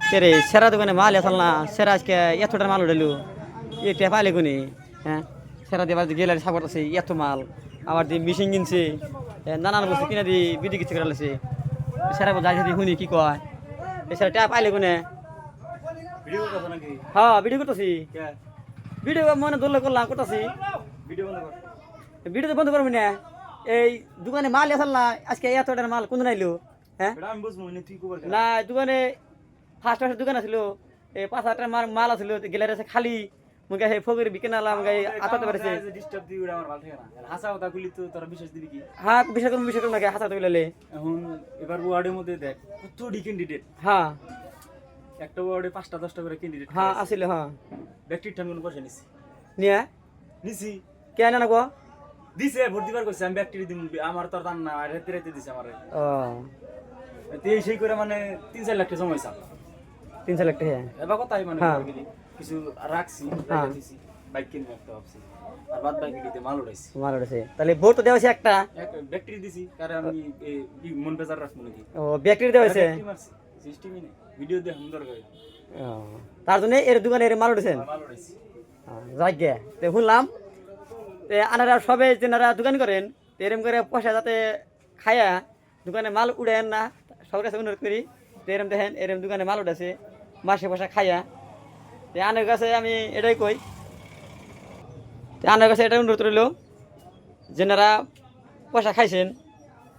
রে সেরা দোকানে মাল এসাল না সেরা আজকে এতটার মাল উঠাইলো এটা পাইলে কোনি হ্যাঁ সেরা দিয়ে বাড়িতে গেলে সাপোর্ট আছে এত মাল আবার দিয়ে মেশিন কিনছে এ, নানান বস্তু কিনে দিয়ে বিধি কিছু করে লাগছে সেরা যাই যদি শুনি কি কয় এ সেরা টা পাইলে কোনে হ্যাঁ ভিডিও করতেছি ভিডিও মনে ধরলে করলাম করতেছি ভিডিও বন্ধ কর ভিডিও তো বন্ধ করবি না এই দোকানে মাল এসাল না আজকে এতটার মাল কোন নাইলো হ্যাঁ না দোকানে ফার্স্ট ফার্স্ট দোকান আছিল এই পাঁচ হাজার টাকার মাল আছিল গেলার আছে খালি। মুখে সেই ফকির বিকেন আলাম মুখে আতাতে পারছে ডিস্টার্ব দিবি ওটা আমার ভালো থাকে না। হাসা কথা কইলি তো তোরা বিশ্বাস দিবি কি? হ্যাঁ করুন করুন নাকি হাসাতে গেলে এখন এবার ওয়ার্ডের মধ্যে দেখ কত ডি ক্যান্ডিডেট হ্যাঁ একটা ওয়ার্ডে পাঁচটা দশটা করে ক্যান্ডিডেট হ্যাঁ আসলে হ্যাঁ ব্যক্তির টাইম কোনো পয়সা নিছি? নিয়ে? নিছি। কে না গো দিছে ভোট দিবার কইছে আমি ব্যক্তির দিম আমার তোর দান না রাতে রাতে দিছে আমার ও সেই করে মানে তিন চার লাখ টাকা জমাইছা তিনশো লাখ টাকা। এবার কথাই মানে হ্যাঁ। কিছু রাখছি হ্যাঁ। দিছি বাইক কিনবো একটা ভাবছি। আর বাদ বাইক দিতে মাল উঠাইছি মাল উঠেছে তাহলে ভোট তো দেওয়া হয়েছে একটা। ব্যাটারি দিছি কারণ আমি মন বেজার রাখব নাকি? ও ব্যাটারি দেওয়া হয়েছে? সিস্টেমই নেই। ভিডিও দিয়ে সুন্দর করে তার জন্য এর দোকানে এর মাল উঠেছেন মাল গে। তো শুনলাম তে আনারা সবে যেনারা দোকান করেন এরম করে পয়সা যাতে খায়া দোকানে মাল উড়েন না সবার কাছে অনুরোধ করি। তো এরম দেখেন এরম দোকানে মাল উঠেছে মাসে পয়সা খাইয়া। আনের কাছে আমি এটাই কই আনের কাছে এটাই অনুরোধ রইল যেনারা পয়সা খাইছেন,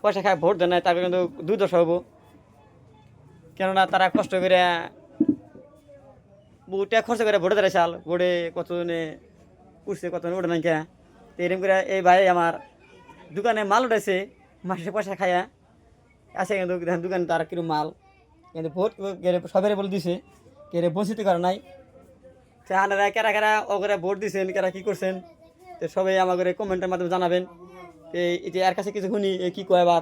পয়সা খায় ভোট নাই, তারপরে কিন্তু দুর্দশা হব। কেননা তারা কষ্ট করে বুটা খরচ করে ভোটে দাঁড়ায় চাল ভোটে কতজনে উঠছে, কতজনে উঠে নাই এরকম করে এই ভাই আমার দোকানে মাল উঠেছে মাসে পয়সা খায়া আছে কিন্তু দোকানে তার কিরম মাল। কিন্তু ভোট সবাই বলে দিছে কে বঞ্চিত করে নাই। তো আনারা কেরা কেরা ওগরে ভোট দিছেন কেরা কি করছেন তো সবাই আমাকে কমেন্টের মাধ্যমে জানাবেন। এই এটা এর কাছে কিছু শুনি কি কয় এবার?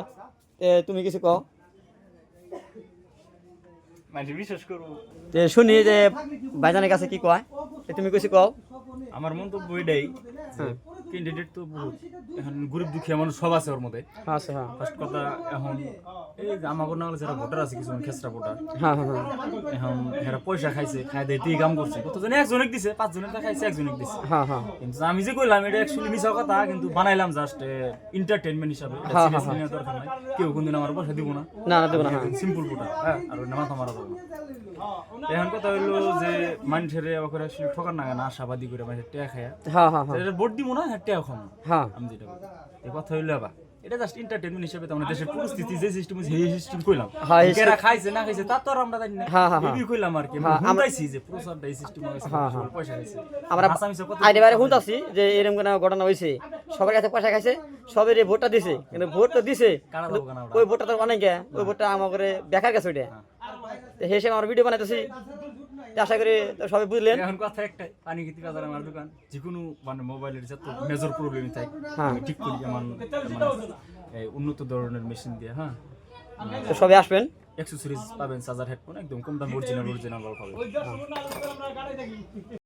তুমি কিছু কও। মানে যে শুনি যে ভাইজানের কাছে কি কয় তুমি কিছু কও। আমার মন্তব্য এটাই ক্যান্ডিডেট তো বহুত এখন গরিব দুঃখী মানুষ সব আছে ওর মধ্যে হ্যাঁ। ফার্স্ট কথা এখন এই আমাকে না যারা ভোটার আছে কিছু খেসরা ভোটার হ্যাঁ হ্যাঁ হ্যাঁ। এখন এরা পয়সা খাইছে খাই দিয়ে তুই কাম করছে। কতজনে? একজনক দিছে পাঁচজনের টা খাইছে একজনক দিছে। হ্যাঁ হ্যাঁ। কিন্তু আমি যে কইলাম এটা অ্যাকচুয়ালি মিছা কথা কিন্তু বানাইলাম জাস্ট এন্টারটেইনমেন্ট হিসাবে। দরকার নাই। কেউ কোনদিন আমার পয়সা দিব না। না দেবো না সিম্পল ভোটার হ্যাঁ আর মাথা মারা যাবে এখন কথা হইল যে মানুষের করে ঠকার না না আশাবাদী করে মানুষের টেয়া খায়া। হ্যাঁ হ্যাঁ হ্যাঁ। এটা ভোট দিব না হ্যাঁ টেয়া হ্যাঁ। আমি যেটা এই কথা হইল আবার। এটা জাস্ট এন্টারটেইনমেন্ট হিসেবে তো আমাদের দেশের পরিস্থিতি যে সিস্টেম সেই সিস্টেম কইলাম। হ্যাঁ, কেরা খাইছে না খাইছে তা তো আমরা জানি না। হ্যাঁ, হ্যাঁ, কইলাম আর কি। আমরাইছি যে এই সিস্টেম হইছে। পয়সা খাইছে আমরা শুনতেছি যে এরকম কোনো ঘটনা হয়েছে সবার কাছে পয়সা খাইছে সবের ভোটটা দিছে। কিন্তু ভোট তো দিছে? ওই ভোটটা তো অনেক ওই ভোটটা দেখার গেছে ওইটা। সময় আমরা ভিডিও বানাইতেছি। আশা করি সবাই বুঝলেন। এখন কথা একটাই পানি খেতে বাজার আমার দোকান যে কোনো মানে মোবাইলের যত মেজর প্রবলেম থাকে হ্যাঁ। আমি ঠিক করি আমার মানে এই উন্নত ধরনের মেশিন দিয়ে হ্যাঁ। তো সবাই আসবেন। অ্যাক্সেসরিজ পাবেন চার্জার হেডফোন একদম কম দাম অরিজিনাল অরিজিনাল পাবেন